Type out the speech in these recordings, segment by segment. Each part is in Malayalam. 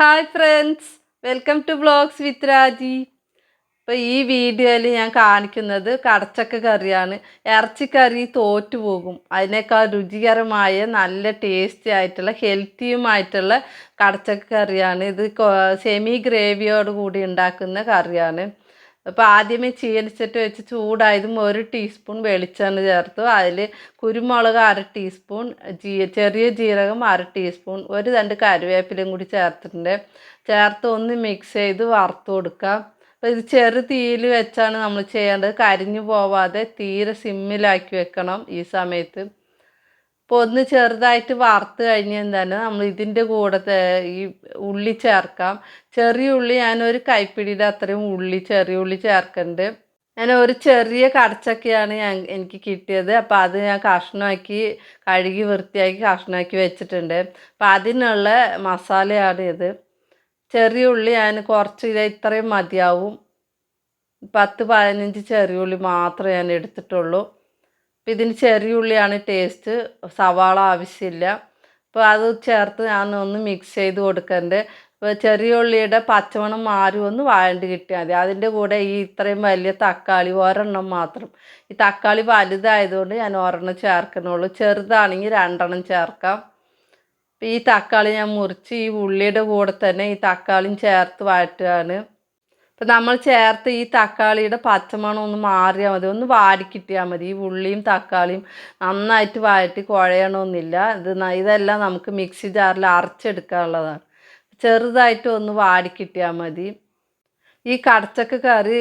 Hi friends welcome to blogs with Raji അപ്പോൾ ഈ വീഡിയോയിൽ ഞാൻ കാണിക്കുന്നത് കടച്ചക്ക കറിയാണ്. ഇറച്ചിക്കറി തോറ്റു പോകും. അതിനേക്കാൾ രുചികരമായ നല്ല ടേസ്റ്റി ആയിട്ടുള്ള ഹെൽത്തിയുമായിട്ടുള്ള കടച്ചക്ക കറിയാണ്. ഇത് സെമി ഗ്രേവിയോട് കൂടി ഉണ്ടാക്കുന്ന കറിയാണ്. അപ്പോൾ ആദ്യമേ ചീനിച്ചിട്ട് വെച്ച് ചൂടായതും ഒരു ടീസ്പൂൺ വെളിച്ചെണ്ണ ചേർത്തു. അതിൽ കുരുമുളക് അര ടീസ്പൂൺ ജീ ചെറിയ ജീരകം അര ടീസ്പൂൺ ഒരു രണ്ട് കറിവേപ്പിലയും കൂടി ചേർത്തിട്ടുണ്ട്. ചേർത്ത് ഒന്ന് മിക്സ് ചെയ്ത് വറുത്ത് കൊടുക്കാം. അപ്പോൾ ഇത് ചെറു തീയിൽ വെച്ചാണ് നമ്മൾ ചെയ്യേണ്ടത്. കരിഞ്ഞു പോവാതെ തീരെ സിമ്മിലാക്കി വെക്കണം ഈ സമയത്ത്. അപ്പോൾ ഒന്ന് ചെറുതായിട്ട് വറുത്ത് കഴിഞ്ഞ് എന്താണ് നമ്മൾ ഇതിന്റെ കൂടെ ഈ ഉള്ളി ചേർക്കാം. ചെറിയ ഉള്ളി ഞാനൊരു കൈപ്പിടിയുടെ അത്രയും ഉള്ളി ചെറിയ ഉള്ളി ചേർക്കുന്നുണ്ട് ഞാൻ ഒരു ചെറിയ കടച്ചൊക്കെയാണ് ഞാൻ എനിക്ക് കിട്ടിയത്. അപ്പോൾ അത് ഞാൻ കഷ്ണമാക്കി കഴുകി വൃത്തിയാക്കി കഷ്ണമാക്കി വെച്ചിട്ടുണ്ട്. അപ്പം അതിനുള്ള മസാലയാണ് ഇത്. ചെറിയ ഉള്ളി ഞാൻ കുറച്ച് ഇത് ഇത്രയും മതിയാവും. പത്ത് പതിനഞ്ച് ചെറിയ ഉള്ളി മാത്രമേ ഞാൻ എടുത്തിട്ടുള്ളൂ. അപ്പോൾ ഇതിന് ചെറിയ ഉള്ളിയാണ് ടേസ്റ്റ് സവാള ആവശ്യമില്ല. അപ്പോൾ അത് ചേർത്ത് ഞാൻ ഒന്ന് മിക്സ് ചെയ്ത് കൊടുക്കണ്ട്. ഇപ്പോൾ ചെറിയ ഉള്ളിയുടെ പച്ചമണം മാറി ഒന്ന് വാഴണ്ട് കിട്ടിയാൽ മതി. അതിന്റെ കൂടെ ഈ ഇത്രയും വലിയ തക്കാളി ഒരെണ്ണം മാത്രം. ഈ തക്കാളി വലുതായതുകൊണ്ട് ഞാൻ ഒരെണ്ണം ചേർക്കണുള്ളൂ ചെറുതാണെങ്കിൽ രണ്ടെണ്ണം ചേർക്കാം. ഈ തക്കാളി ഞാൻ മുറിച്ച് ഈ ഉള്ളിയുടെ കൂടെ തന്നെ ഈ തക്കാളിയും ചേർത്ത് വഴറ്റുകയാണ് അപ്പം നമ്മൾ ചേർത്ത് ഈ തക്കാളിയുടെ പച്ചമണം ഒന്ന് മാറിയാൽ മതി. ഒന്ന് വാടി കിട്ടിയാൽ മതി. ഈ ഉള്ളിയും തക്കാളിയും നന്നായിട്ട് വഴറ്റി കുഴയണമെന്നില്ല ഇത് ഇതെല്ലാം നമുക്ക് മിക്സി ജാറിൽ അരച്ചെടുക്കാനുള്ളതാണ്. ചെറുതായിട്ട് ഒന്ന് വാടി കിട്ടിയാൽ മതി. ഈ കടച്ചക്ക കറി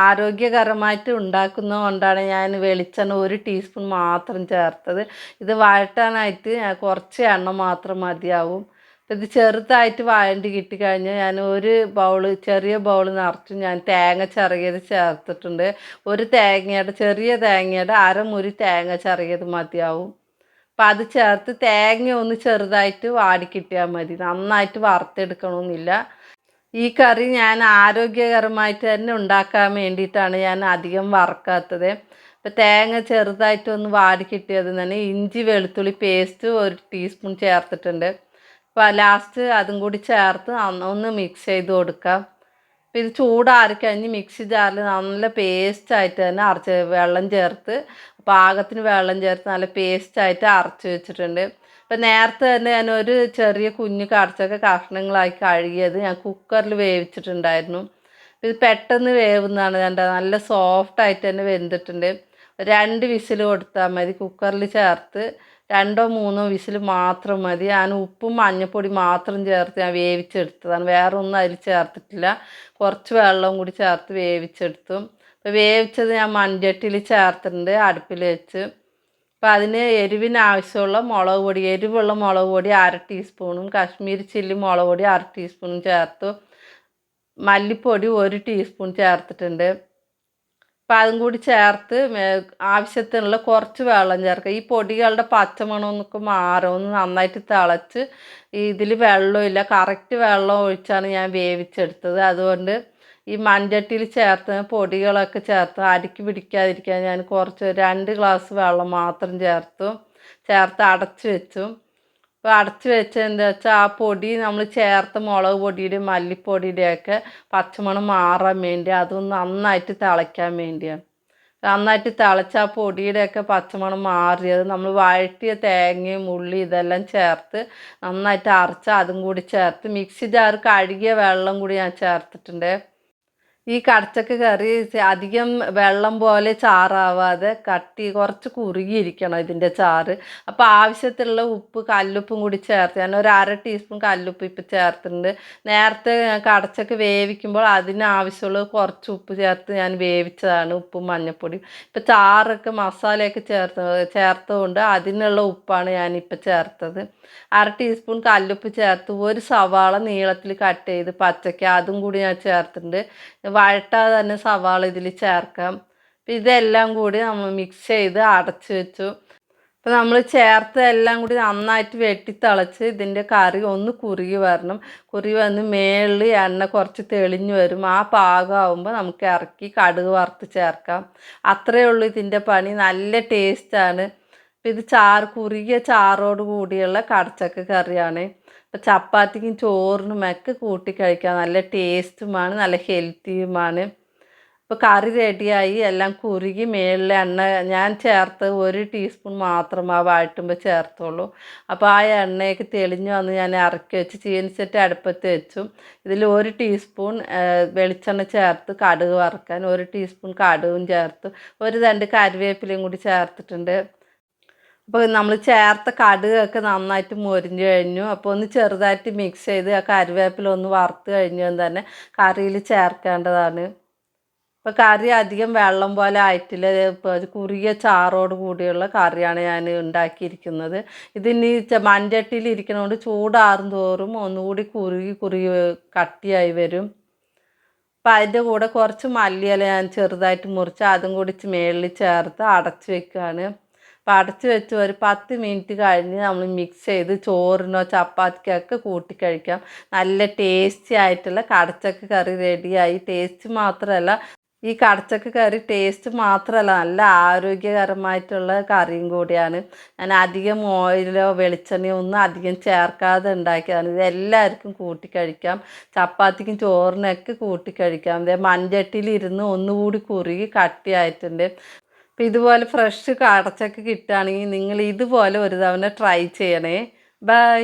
ആരോഗ്യകരമായിട്ട് ഉണ്ടാക്കുന്നത് കൊണ്ടാണ് ഞാൻ വെളിച്ചെണ്ണ ഒരു ടീസ്പൂൺ മാത്രം ചേർത്തത്. ഇത് വഴറ്റാനായിട്ട് കുറച്ച് എണ്ണ മാത്രം മതിയാവും. ഇത് ചെറുതായിട്ട് വാഴണ്ട് കിട്ടിക്കഴിഞ്ഞാൽ ഞാൻ ഒരു ബൗൾ ചെറിയ ബൗൾ നിറച്ചും ഞാൻ തേങ്ങ ചിറകിയത് ചേർത്തിട്ടുണ്ട്. ഒരു തേങ്ങയുടെ ചെറിയ തേങ്ങയുടെ അരമുരി തേങ്ങ ചിറകിയത് മതിയാവും. അപ്പം അത് ചേർത്ത് തേങ്ങ ഒന്ന് ചെറുതായിട്ട് വാടിക്കിട്ടിയാൽ മതി. നന്നായിട്ട് വറുത്തെടുക്കണമെന്നില്ല. ഈ കറി ഞാൻ ആരോഗ്യകരമായിട്ട് തന്നെ ഉണ്ടാക്കാൻ വേണ്ടിയിട്ടാണ് ഞാൻ അധികം വറക്കാത്തത്. ഇപ്പം തേങ്ങ ചെറുതായിട്ട് ഒന്ന് വാടി കിട്ടിയത് തന്നെ ഇഞ്ചി വെളുത്തുള്ളി പേസ്റ്റ് ഒരു ടീസ്പൂൺ ചേർത്തിട്ടുണ്ട്. അപ്പോൾ ലാസ്റ്റ് അതും കൂടി ചേർത്ത് ഒന്ന് മിക്സ് ചെയ്ത് കൊടുക്കാം. ഇത് ചൂടാറി കഴിഞ്ഞ് മിക്സി ജാറിൽ നല്ല പേസ്റ്റ് ആയിട്ട് തന്നെ അരച്ച് വെള്ളം ചേർത്ത് പാകത്തിന് വെള്ളം ചേർത്ത് നല്ല പേസ്റ്റ് ആയിട്ട് അരച്ച് വെച്ചിട്ടുണ്ട്. അപ്പം നേരത്തെ തന്നെ ഞാൻ ഒരു ചെറിയ കുഞ്ഞു കടച്ചൊക്കെ കഷ്ണങ്ങളാക്കി കഴുകിയത് ഞാൻ കുക്കറിൽ വേവിച്ചിട്ടുണ്ടായിരുന്നു. ഇത് പെട്ടെന്ന് വേവുന്നതാണ് കണ്ട നല്ല സോഫ്റ്റ് ആയിട്ട് തന്നെ വെന്തിട്ടുണ്ട്. രണ്ട് വിസിൽ കൊടുത്താൽ മതി കുക്കറിൽ ചേർത്ത്. രണ്ടോ മൂന്നോ വിസിൽ മാത്രം മതി. ഞാൻ ഉപ്പും മഞ്ഞപ്പൊടി മാത്രം ചേർത്ത് ഞാൻ വേവിച്ചെടുത്തതാണ് വേറെ ഒന്നും അതിൽ ചേർത്തിട്ടില്ല. കുറച്ച് വെള്ളവും കൂടി ചേർത്ത് വേവിച്ചെടുത്തു. അപ്പോൾ വേവിച്ചത് ഞാൻ മൺചട്ടിയിൽ ചേർത്തിട്ടുണ്ട് അടുപ്പിൽ വെച്ച്. അപ്പോൾ അതിന് എരിവിന് ആവശ്യമുള്ള മുളക് പൊടി എരിവുള്ള മുളക് പൊടി അര ടീസ്പൂണും കാശ്മീരി ചില്ലി മുളക് പൊടി അര ടീസ്പൂണും ചേർത്തു. മല്ലിപ്പൊടി ഒരു ടീസ്പൂൺ ചേർത്തിട്ടുണ്ട്. അപ്പം അതും കൂടി ചേർത്ത് ആവശ്യത്തിനുള്ള കുറച്ച് വെള്ളം ചേർക്കുക. ഈ പൊടികളുടെ പച്ചമണമൊന്നൊക്കെ മാറും. ഒന്ന് നന്നായിട്ട് തിളച്ച് ഇതിൽ വെള്ളമില്ല കറക്റ്റ് വെള്ളം ഒഴിച്ചാണ് ഞാൻ വേവിച്ചെടുത്തത്. അതുകൊണ്ട് ഈ മൺചട്ടിയിൽ ചേർത്ത് പൊടികളൊക്കെ ചേർത്ത് അരിക്കി പിടിക്കാതിരിക്കാൻ ഞാൻ കുറച്ച് രണ്ട് ഗ്ലാസ് വെള്ളം മാത്രം ചേർത്തു. ചേർത്ത് അടച്ച് വെച്ചു. അപ്പോൾ അടച്ച് വെച്ച എന്താ വെച്ചാൽ ആ പൊടി നമ്മൾ ചേർത്ത മുളക് പൊടിയുടെയും മല്ലിപ്പൊടിയുടെയൊക്കെ പച്ചമണം മാറാൻ വേണ്ടി അതൊന്ന് നന്നായിട്ട് തിളയ്ക്കാൻ വേണ്ടിയാണ്. നന്നായിട്ട് തിളച്ച ആ പൊടിയുടെയൊക്കെ പച്ചമണം മാറിയത് നമ്മൾ വഴറ്റിയ തേങ്ങയും ഉള്ളി ഇതെല്ലാം ചേർത്ത് നന്നായിട്ട് അരച്ച് അതും കൂടി ചേർത്ത് മിക്സി ജാർ കഴുകിയ വെള്ളം കൂടി ഞാൻ ചേർത്തിട്ടുണ്ട്. ഈ കടച്ചക്ക കറി അധികം വെള്ളം പോലെ ചാറാവാതെ കട്ടി കുറച്ച് കുറുകിയിരിക്കണം ഇതിന്റെ ചാറ്. അപ്പോൾ ആവശ്യത്തിലുള്ള ഉപ്പ് കല്ലുപ്പും കൂടി ചേർത്ത് ഞാൻ ഒരു അര ടീസ്പൂൺ കല്ലുപ്പ് ഇപ്പം ചേർത്തിട്ടുണ്ട്. നേരത്തെ കടച്ചക്ക വേവിക്കുമ്പോൾ അതിനാവശ്യമുള്ള കുറച്ച് ഉപ്പ് ചേർത്ത് ഞാൻ വേവിച്ചതാണ് ഉപ്പും മഞ്ഞൾപ്പൊടിയും ഇപ്പം ചാറൊക്കെ മസാലയൊക്കെ ചേർത്ത് ചേർത്തതുകൊണ്ട് അതിനുള്ള ഉപ്പാണ് ഞാനിപ്പോൾ ചേർത്തത്. അര ടീസ്പൂൺ കല്ലുപ്പ് ചേർത്ത് ഒരു സവാള നീളത്തിൽ കട്ട് ചെയ്ത് പച്ചക്ക അതും കൂടി ഞാൻ ചേർത്തിട്ടുണ്ട്. വഴട്ടാതെ തന്നെ സവാള ഇതിൽ ചേർക്കാം. അപ്പം ഇതെല്ലാം കൂടി നമ്മൾ മിക്സ് ചെയ്ത് അടച്ച് വെച്ചു. അപ്പോൾ നമ്മൾ ചേർത്ത് എല്ലാം കൂടി നന്നായിട്ട് വെട്ടി തിളച്ച് ഇതിന്റെ കറി ഒന്ന് കുറുകി വരണം. കുറുകി വന്ന് മേളിൽ എണ്ണ കുറച്ച് തെളിഞ്ഞു വരും. ആ പാകമാകുമ്പോൾ നമുക്ക് ഇറക്കി കടുക് വറുത്ത് ചേർക്കാം. അത്രയേ ഉള്ളൂ ഇതിന്റെ പണി. നല്ല ടേസ്റ്റാണ് ഇത് ചാറ് കുറുകിയ ചാറോട് കൂടിയുള്ള കടച്ചക്ക കറിയാണ്. അപ്പോൾ ചപ്പാത്തിക്കും ചോറിനും ഒക്കെ കൂട്ടി കഴിക്കാം നല്ല ടേസ്റ്റുമാണ് നല്ല ഹെൽത്തിയുമാണ് ഇപ്പോൾ കറി റെഡിയായി എല്ലാം കുറുകി മേളിലെ എണ്ണ ഞാൻ ചേർത്ത് ഒരു ടീസ്പൂൺ മാത്രം ആ വഴറ്റുമ്പോൾ ചേർത്തുള്ളൂ. അപ്പോൾ ആ എണ്ണയൊക്കെ തെളിഞ്ഞു വന്ന് ഞാൻ ഇറക്കി വെച്ച് ചീനിച്ചിട്ട് അടുപ്പത്ത് വെച്ചു. ഇതിൽ ഒരു ടീസ്പൂൺ വെളിച്ചെണ്ണ ചേർത്ത് കടുക് വറുക്കാൻ ഒരു ടീസ്പൂൺ കടുകും ചേർത്ത് ഒരു രണ്ട് കറിവേപ്പിലയും കൂടി ചേർത്തിട്ടുണ്ട്. അപ്പോൾ നമ്മൾ ചേർത്ത കടുകൊക്കെ നന്നായിട്ട് മൊരിഞ്ഞ് കഴിഞ്ഞു. അപ്പോൾ ഒന്ന് ചെറുതായിട്ട് മിക്സ് ചെയ്ത് ആ കറിവേപ്പില ഒന്ന് വറുത്ത് കഴിഞ്ഞു തന്നെ കറിയിൽ ചേർക്കേണ്ടതാണ്. ഇപ്പോൾ കറി അധികം വെള്ളം പോലെ ആയിട്ടില്ല. ഇപ്പോൾ ഒരു ചാറോട് കൂടിയുള്ള കറിയാണ് ഞാൻ ഉണ്ടാക്കിയിരിക്കുന്നത്. ഇതിനി മൺചട്ടിയിൽ ഇരിക്കണോണ്ട് ചൂടാറും തോറും ഒന്നുകൂടി കുറുകി കുറുകി കട്ടിയായി വരും. അപ്പം അതിന്റെ കൂടെ കുറച്ച് മല്ലിയില ഞാൻ ചെറുതായിട്ട് മുറിച്ച് അതും കൂടി മേളിൽ ചേർത്ത് അടച്ച് വെക്കുകയാണ് അപ്പം അടച്ച് വെച്ച് ഒരു പത്ത് മിനിറ്റ് കഴിഞ്ഞ് നമ്മൾ മിക്സ് ചെയ്ത് ചോറിനോ ചപ്പാത്തിക്കൊക്കെ കൂട്ടി കഴിക്കാം. നല്ല ടേസ്റ്റി ആയിട്ടുള്ള കടച്ചക്ക കറി റെഡിയായി ടേസ്റ്റ് മാത്രമല്ല ഈ കടച്ചക്ക കറി ടേസ്റ്റ് മാത്രമല്ല നല്ല ആരോഗ്യകരമായിട്ടുള്ള കറിയും കൂടിയാണ്. ഞാൻ അധികം ഓയിലോ വെളിച്ചെണ്ണയോ ഒന്നും അധികം ചേർക്കാതെ ഉണ്ടാക്കിയതാണ്. ഇത് എല്ലാവർക്കും കൂട്ടിക്കഴിക്കാം ചപ്പാത്തിക്കും ചോറിനൊക്കെ കൂട്ടിക്കഴിക്കാം ഇതേ മൺചട്ടിയിൽ ഇരുന്ന് ഒന്നുകൂടി കുറുകി കട്ടിയായിട്ടുണ്ട്. അപ്പോൾ ഇതുപോലെ ഫ്രഷ് കാടച്ചക്ക കിട്ടുകയാണെങ്കിൽ നിങ്ങൾ ഇതുപോലെ ഒരു തവണ ട്രൈ ചെയ്യണേ. ബൈ